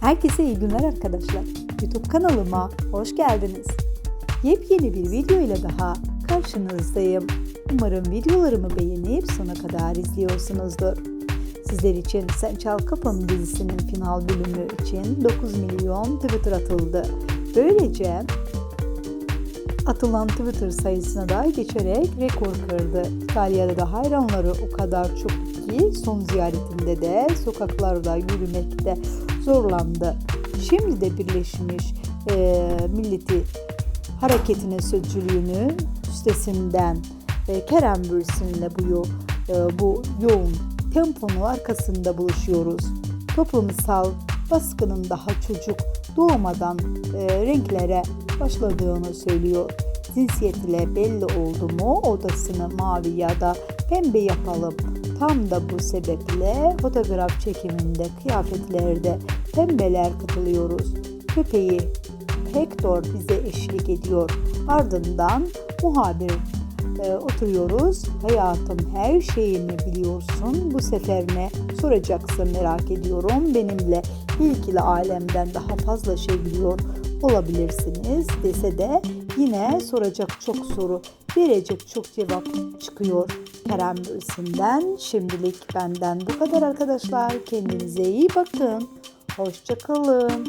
Herkese iyi günler arkadaşlar. YouTube kanalıma hoş geldiniz. Yepyeni bir video ile daha karşınızdayım. Umarım videolarımı beğenip sona kadar izliyorsunuzdur. Sizler için Sen Çal Kapım dizisinin final bölümü için 9 milyon Twitter atıldı. Böylece atılan Twitter sayısına da geçerek rekor kırdı. İtalya'da da hayranları o kadar çok ki son ziyaretinde de sokaklarda yürümekte zorlandı. Şimdi de Birleşmiş e, Milleti hareketinin sözcülüğünü üstesinden e, Kerem Bürsin'le bu, yo- e, bu yoğun temponun arkasında buluşuyoruz. Toplumsal baskının daha çocuk doğmadan e, renklere başladığını söylüyor. Cinsiyetiyle belli oldu mu odasını mavi ya da pembe yapalım. Tam da bu sebeple fotoğraf çekiminde kıyafetlerde pembeler katılıyoruz. Köpeği Hector bize eşlik ediyor. Ardından muhabir e, oturuyoruz. Hayatım her şeyimi biliyorsun. Bu sefer ne soracaksın merak ediyorum. Benimle ilgili alemden daha fazla şey biliyor olabilirsiniz dese de yine soracak çok soru, verecek çok cevap çıkıyor Kerem Bürsin'den. Şimdilik benden bu kadar arkadaşlar. Kendinize iyi bakın. Hoşçakalın.